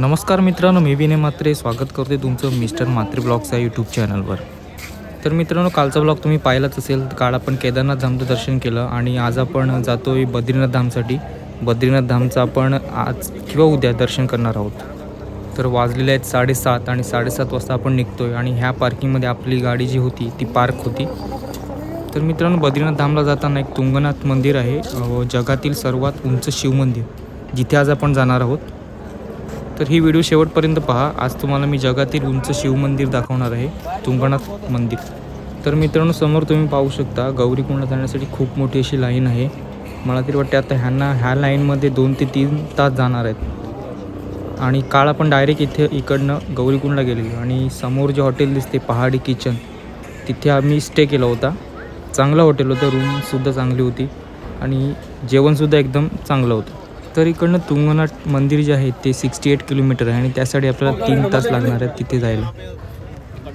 नमस्कार मित्रांनो मी विनय मात्रे स्वागत करते तुमचं मिस्टर मात्रे ब्लॉग्स यूट्यूब चॅनलवर तर मित्रांनो कालचा ब्लॉग तुम्ही पाहिलाच असेल. काल आपण केदारनाथ धामचं दर्शन केलं आणि आज आपण जातो आहे बद्रीनाथ धामसाठी. बद्रीनाथ धामचं आपण आज किंवा उद्या दर्शन करणार आहोत. तर वाजलेले आहेत साडेसात आणि साडेसात वाजता आपण निघतो आहे आणि ह्या पार्किंगमध्ये आपली गाडी जी होती ती पार्क होती. तर मित्रांनो बद्रीनाथ धामला जाताना एक तुंगनाथ मंदिर आहे. जगातील सर्वात उंच शिवमंदिर जिथे आज आपण जाणार आहोत. तर ही व्हिडिओ शेवटपर्यंत पहा. आज तुम्हाला मी जगातील उंच शिवमंदिर दाखवणार आहे तुंगनाथ मंदिर. तर मित्रांनो समोर तुम्ही पाहू शकता गौरीकुंडला जाण्यासाठी खूप मोठी अशी लाईन आहे. मला तरी वाटते आता ह्यांना ह्या लाईनमध्ये दोन ते तीन तास जाणार आहेत. आणि काळ आपण डायरेक्ट इथे इकडनं गौरीकुंडला गेलेलो. आणि समोर जे हॉटेल दिसते पहाडी किचन तिथे आम्ही स्टे केला होता. चांगलं हॉटेल होतं रूमसुद्धा चांगली होती. आणि जेवणसुद्धा एकदम चांगलं होतं. तर इकडनं तुंगनाथ मंदिर जे आहे ते सिक्स्टी एट किलोमीटर आहे आणि त्यासाठी आपल्याला तीन तास लागणार आहेत तिथे जायला.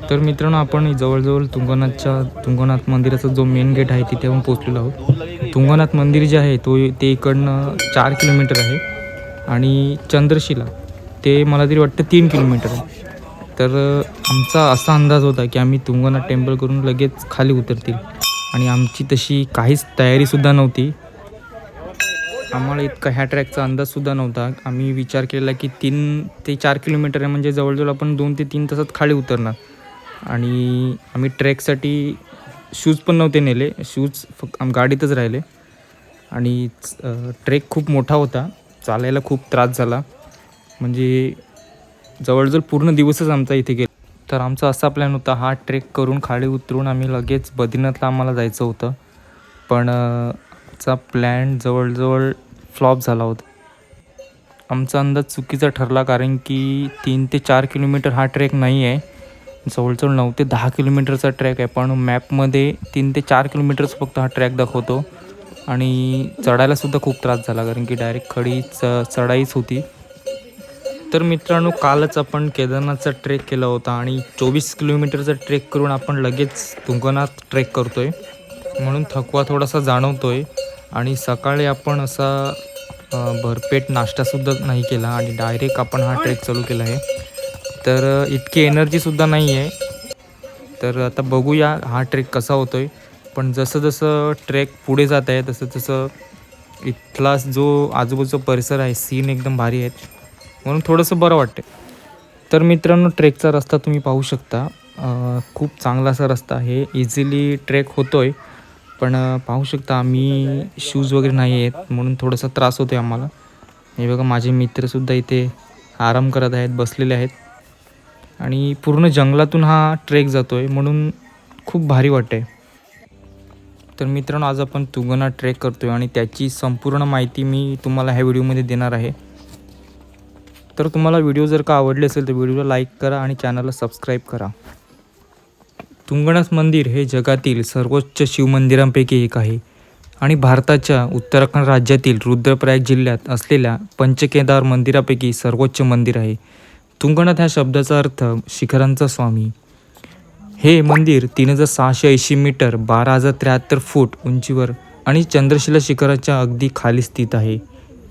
तर मित्रांनो आपण जवळजवळ तुंगनाथच्या तुंगनाथ मंदिराचा जो मेन गेट आहे तिथे आपण पोचलेलो आहोत. तुंगनाथ मंदिर जे आहे तो ते इकडनं चार किलोमीटर आहे आणि चंद्रशिला ते मला तरी वाटतं तीन किलोमीटर आहे. तर आमचा असा अंदाज होता की आम्ही तुंगनाथ टेम्पल करून लगेच खाली उतरतील. आणि आमची तशी काहीच तयारीसुद्धा नव्हती. आम्हाला इतका ह्या ट्रॅकचा अंदाजसुद्धा नव्हता. आम्ही विचार केला की तीन ते चार किलोमीटर आहे म्हणजे जवळजवळ आपण दोन ते तीन तासात खाली उतरणार. आणि आम्ही ट्रेकसाठी शूज पण नव्हते नेले शूज फक्त आम गाडीतच राहिले. आणि ट्रेक खूप मोठा होता चालायला खूप त्रास झाला. म्हणजे जवळजवळ पूर्ण दिवसच आमचा इथे गेला. तर आमचा असा प्लॅन होता हा ट्रेक करून खाली उतरून आम्ही लगेच बद्रीनाथला आम्हाला जायचं होतं. पण चा प्लॅन जवळजवळ फ्लॉप झाला होता. आमचा अंदाज चुकीचा ठरला कारण की तीन ते चार किलोमीटर हा ट्रेक नाही आहे. जवळजवळ नऊ ते दहा किलोमीटरचा ट्रॅक आहे. पण मॅपमध्ये तीन ते चार किलोमीटरचा फक्त हा ट्रॅक दाखवतो. आणि चढायलासुद्धा खूप त्रास झाला कारण की डायरेक्ट खडी च चढाईच होती. तर मित्रांनो कालच आपण केदारनाथचा ट्रेक केला होता आणि चोवीस किलोमीटरचा ट्रेक करून आपण लगेच तुंगनाथ ट्रेक करतो आहे म्हणून थकवा थोडासा जाणवतो आहे आणि सकाळी आपण असा भरपेट नाश्तासुद्धा नाही केला आणि डायरेक्ट आपण हा ट्रेक चालू केला आहे. तर इतकी एनर्जीसुद्धा नाही आहे. तर आता बघूया हा ट्रेक कसा होतो आहे पण जसं जसं ट्रेक पुढे जात आहे तसं तसं इथला जो आजूबाजूचा परिसर आहे सीन एकदम भारी आहेत. म्हणून थोडंसं बरं वाटते तर मित्रांनो ट्रेकचा रस्ता तुम्ही पाहू शकता. खूप चांगला असा रस्ता आहे. इझिली ट्रेक होतो आहे पण पाहू शकता आम्ही शूज वगैरे नाही आहेत म्हणून थोडासा त्रास होतो आहे आम्हाला. हे बघा माझे मित्रसुद्धा इथे आराम करत आहेत बसलेले आहेत. आणि पूर्ण जंगलातून हा ट्रेक जातो आहे म्हणून खूप भारी वाटते तर मित्रांनो आज आपण तुगना ट्रेक करतो आहे आणि त्याची संपूर्ण माहिती मी तुम्हाला ह्या व्हिडिओमध्ये देणार आहे. तर तुम्हाला व्हिडिओ जर का आवडले असेल तर व्हिडिओला लाईक करा आणि चॅनलला सबस्क्राईब करा. तुंगनाथ मंदिर हे जगातील सर्वोच्च शिवमंदिरांपैकी एक आहे आणि भारताच्या उत्तराखंड राज्यातील रुद्रप्रयाग जिल्ह्यात असलेल्या पंचकेदार मंदिरापैकी सर्वोच्च मंदिर आहे. तुंगनाथ ह्या शब्दाचा अर्थ शिखरांचा स्वामी. हे मंदिर तीन हजार सहाशे ऐंशी मीटर बारा हजार त्र्याहत्तर फूट उंचीवर आणि चंद्रशिला शिखराच्या अगदी खाली स्थित आहे.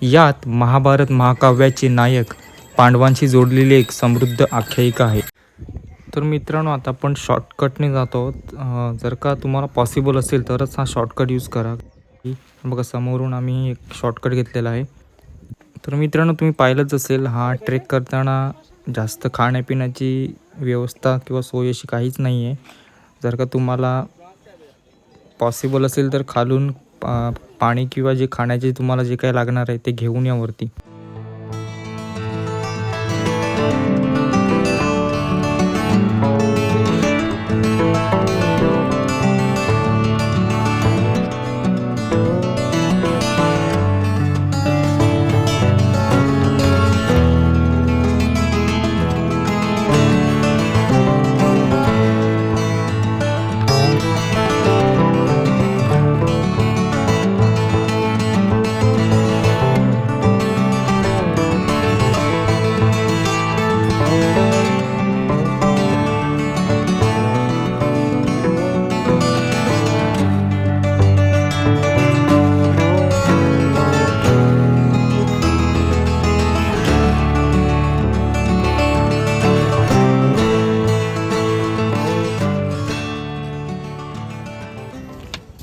यात महाभारत महाकाव्याचे नायक पांडवांशी जोडलेली एक समृद्ध आख्यायिका आहे. तर मित्रांनो आता आपण शॉर्टकटने जातो. जर का तुम्हाला पॉसिबल असेल तरच हा शॉर्टकट यूज करा. बघा समोरून आम्ही एक शॉर्टकट घेतलेला आहे. तर मित्रांनो तुम्ही पाहिलंच असेल हा ट्रेक करताना जास्त खाण्यापिण्याची व्यवस्था किंवा सोय अशी काहीच नाही आहे जर का तुम्हाला पॉसिबल असेल तर खालून पा पाणी किंवा जे खाण्याचे तुम्हाला जे काही लागणार आहे ते घेऊन यावरती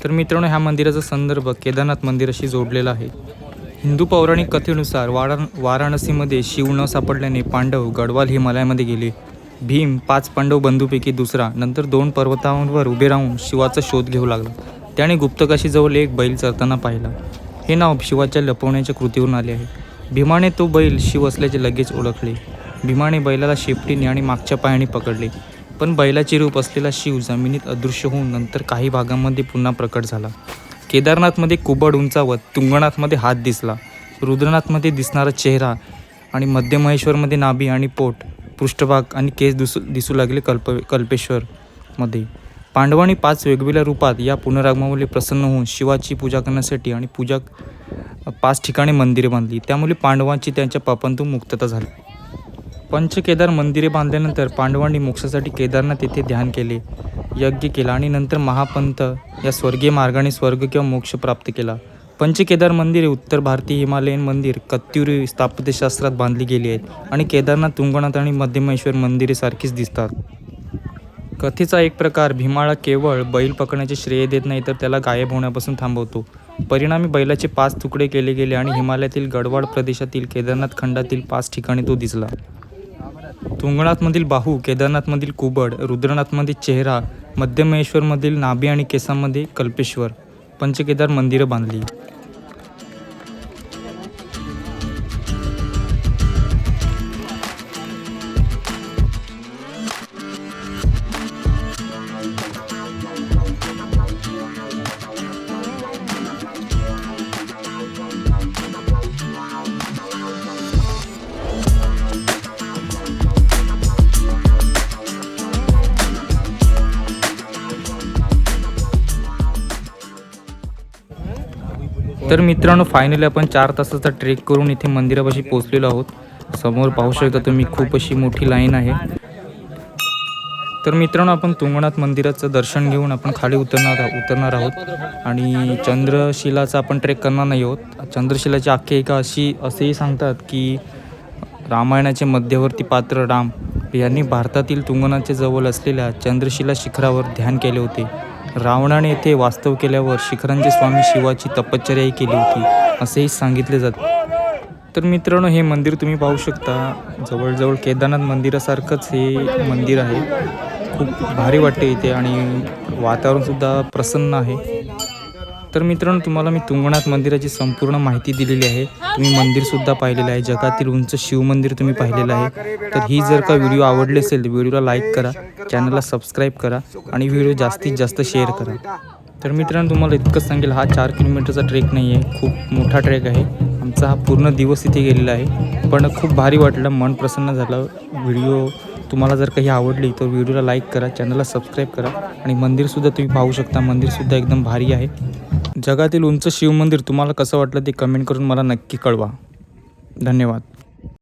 तर मित्रांनो ह्या मंदिराचा संदर्भ केदारनाथ मंदिराशी जोडलेला आहे. हिंदू पौराणिक कथेनुसार वारा वाराणसीमध्ये शिव न सापडल्याने पांडव गडवाल हिमालयामध्ये गेले. भीम पाच पांडव बंधूपैकी दुसरा नंतर दोन पर्वतांवर उभे राहून शिवाचा शोध घेऊ लागला. त्याने गुप्तकाशीजवळ एक बैल चरताना पाहिला. हे नाव शिवाच्या लपवण्याच्या कृतीवरून आले आहे. भीमाने तो बैल शिव असल्याचे लगेच ओळखले. भीमाने बैलाला शेपटीने आणि मागच्या पायाने पकडले. पण बैलाचे रूप असलेला शिव जमिनीत अदृश्य होऊन नंतर काही भागांमध्ये पुन्हा प्रकट झाला. केदारनाथमध्ये कुबड उंचावत तुंगनाथमध्ये हात दिसला. रुद्रनाथमध्ये दिसणारा चेहरा आणि मध्यमहेश्वरमध्ये नाभी आणि पोट पृष्ठभाग आणि केस दिसू दिसू लागले कल्प कल्पेश्वरमध्ये. पांडवांनी पाच वेगवेगळ्या रूपात या पुनरागमामुळे प्रसन्न होऊन शिवाची पूजा करण्यासाठी आणि पूजा पाच ठिकाणी मंदिरे बांधली. त्यामुळे पांडवांची त्यांच्या पापांतून मुक्तता झाली. पंचकेदार मंदिरे बांधल्यानंतर पांडवांनी मोक्षासाठी केदारनाथ येथे ध्यान केले यज्ञ केला आणि नंतर महापंत या स्वर्गीय मार्गाने स्वर्ग किंवा मोक्ष प्राप्त केला. पंचकेदार मंदिरे उत्तर भारतीय हिमालयन मंदिर कत्युरी स्थापत्यशास्त्रात बांधली गेली आहेत आणि केदारनाथ तुंगनाथ आणि मध्यमेश्वर मंदिरे सारखीच दिसतात. कथेचा एक प्रकार भीमाळा केवळ बैल पकडण्याचे श्रेय देत नाही तर त्याला गायब होण्यापासून थांबवतो. परिणामी बैलाचे पाच तुकडे केले गेले आणि हिमालयातील गडवाड प्रदेशातील केदारनाथ खंडातील पाच ठिकाणी तो दिसला. तुंगनाथमधील बाहू केदारनाथमधील कुबड रुद्रनाथमधील चेहरा मध्यमहेश्वरमधील नाभी आणि केसांमध्ये कल्पेश्वर पंचकेदार मंदिरं बांधली. तर मित्रांनो फायनली आपण चार तासाचा ट्रेक करून इथे मंदिरापाशी पोहोचलेलो आहोत. समोर पाहू शकता तुम्ही खूप अशी मोठी लाईन आहे. तर मित्रांनो आपण तुंगनाथ मंदिराचं दर्शन घेऊन आपण खाली उतरणार उतरणार आहोत. आणि चंद्रशिलाचा आपण ट्रेक करणार नाही आहोत. चंद्रशिलाची आख्यायिका अशी असेही सांगतात की रामायणाचे मध्यवर्ती पात्र राम. यांनी भारतातील तुंगनाच्या जवळ असलेल्या चंद्रशिला शिखरावर ध्यान केले होते. रावणाने येथे वास्तव केल्यावर शिखरांचे स्वामी शिवाची तपश्चर्याही केली होती असेही सांगितले जाते. तर मित्रांनो हे मंदिर तुम्ही पाहू शकता. जवळजवळ केदारनाथ मंदिरासारखंच हे मंदिर आहे. खूप भारी वाटते इथे आणि वातावरणसुद्धा प्रसन्न आहे. तर मित्रांनो तुम्हाला मी तुंगनाथ मंदिराची संपूर्ण माहिती दिलेली आहे. तुम्ही मंदिरसुद्धा पाहिलेलं आहे. जगातील उंच शिवमंदिर तुम्ही पाहिलेलं आहे. तर ही जर का व्हिडिओ आवडली असेल तर व्हिडिओला लाईक करा चॅनलला सबस्क्राईब करा आणि व्हिडिओ जास्तीत जास्त शेअर करा. तर मित्रांनो तुम्हाला इतकंच सांगेल हा चार किलोमीटरचा ट्रेक नाही आहे. खूप मोठा ट्रेक आहे. आमचा हा पूर्ण दिवस इथे गेलेला आहे. पण खूप भारी वाटलं मन प्रसन्न झालं. व्हिडिओ तुम्हाला जर काही आवडली तर व्हिडिओला लाईक करा चॅनलला सबस्क्राईब करा. आणि मंदिरसुद्धा तुम्ही पाहू शकता. मंदिरसुद्धा एकदम भारी आहे. जगातील उंच शिवमंदिर तुम्हाला कसं वाटलं ते कमेंट करून मला नक्की कळवा. धन्यवाद.